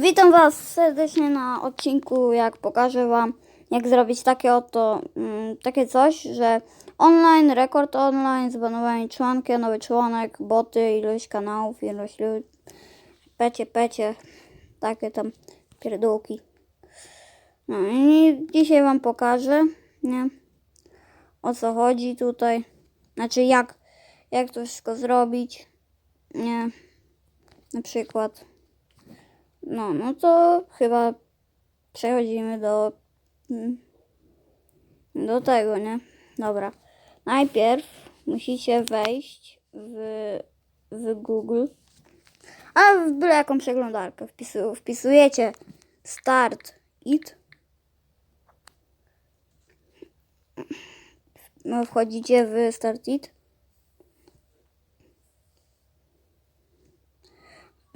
Witam Was serdecznie na odcinku, jak pokażę Wam, jak zrobić takie oto, mm, takie coś, że online, rekord online, zbanowanie członka, nowy członek, boty, ilość kanałów, ilość ludzi, pecie, pecie, takie tam pierdółki. No i dzisiaj Wam pokażę, nie, o co chodzi tutaj, znaczy jak, jak to wszystko zrobić, nie, na przykład. No, no to chyba przechodzimy do mm, do tego, nie? Dobra. Najpierw musicie wejść w, w Google, a w byle jaką przeglądarkę wpisu, wpisujecie start it. No, wchodzicie w start it.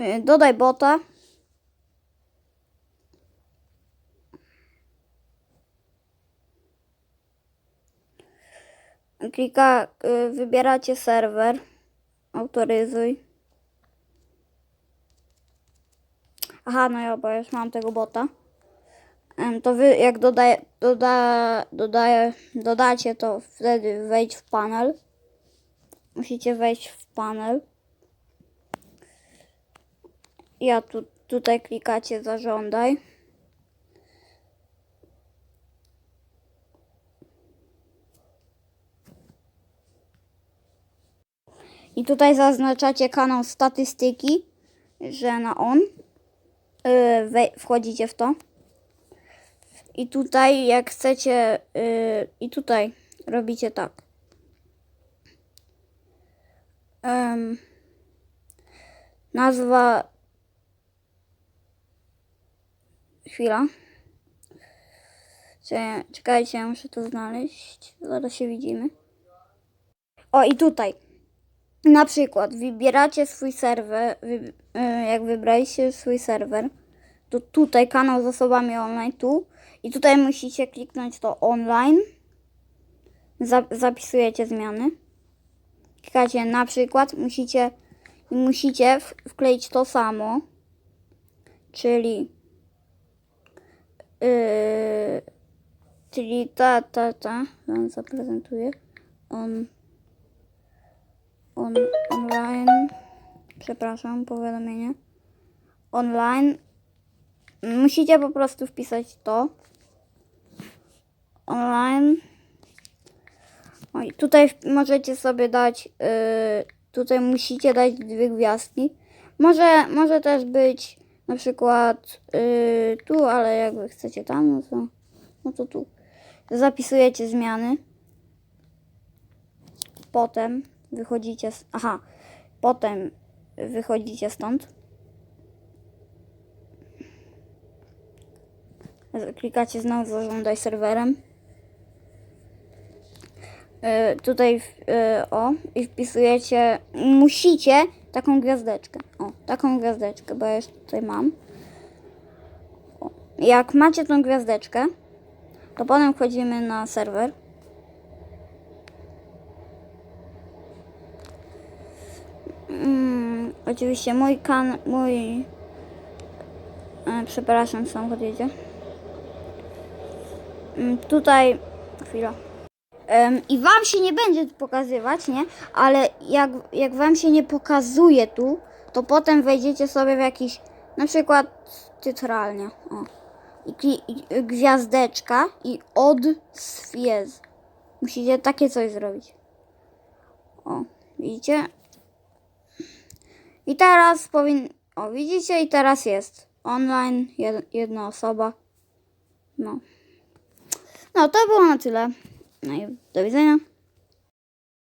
Y, Dodaj bota. Klika, y, wybieracie serwer, autoryzuj. Aha, no ja, bo już mam tego bota. To wy jak dodaje, doda, dodaje, dodacie, to wtedy wejdź w panel. Musicie wejść w panel. Ja tu, tutaj klikacie zażądaj. I tutaj zaznaczacie kanał statystyki, że na on. Yy, wchodzicie w to. I tutaj jak chcecie, yy, i tutaj robicie tak. Em, nazwa. Chwila. Cze- Czekajcie, muszę to znaleźć. Zaraz się widzimy. O, i tutaj. Na przykład wybieracie swój serwer, y, jak wybraliście swój serwer, to tutaj kanał z osobami online, tu. I tutaj musicie kliknąć to online, Za, zapisujecie zmiany, klikacie na przykład, musicie, i musicie wkleić to samo, czyli yy, czyli ta, ta, ta, wam zaprezentuję, on on, online, przepraszam, powiadomienie, online, musicie po prostu wpisać to, online, Oj, tutaj w- możecie sobie dać, yy, tutaj musicie dać dwie gwiazdki, może, może też być na przykład yy, tu, ale jak wy chcecie tam, no to, no to tu, zapisujecie zmiany, potem wychodzicie. Aha, potem wychodzicie stąd. Klikacie znowu zażądaj serwerem. Y, tutaj y, o i wpisujecie musicie taką gwiazdeczkę. O, taką gwiazdeczkę, bo ja już tutaj mam. O. Jak macie tą gwiazdeczkę, to potem wchodzimy na serwer. Oczywiście mój kan, mój, e, przepraszam, samochód jedzie. Mm, tutaj, chwila. I wam się nie będzie pokazywać, nie? Ale jak, jak wam się nie pokazuje tu, to potem wejdziecie sobie w jakiś, na przykład tytralnie, o. I, i gwiazdeczka i od. Musicie takie coś zrobić. O, widzicie? I teraz powin... O, widzicie? I teraz jest. Online, jed... jedna osoba. No. No, to było na tyle. No i do widzenia.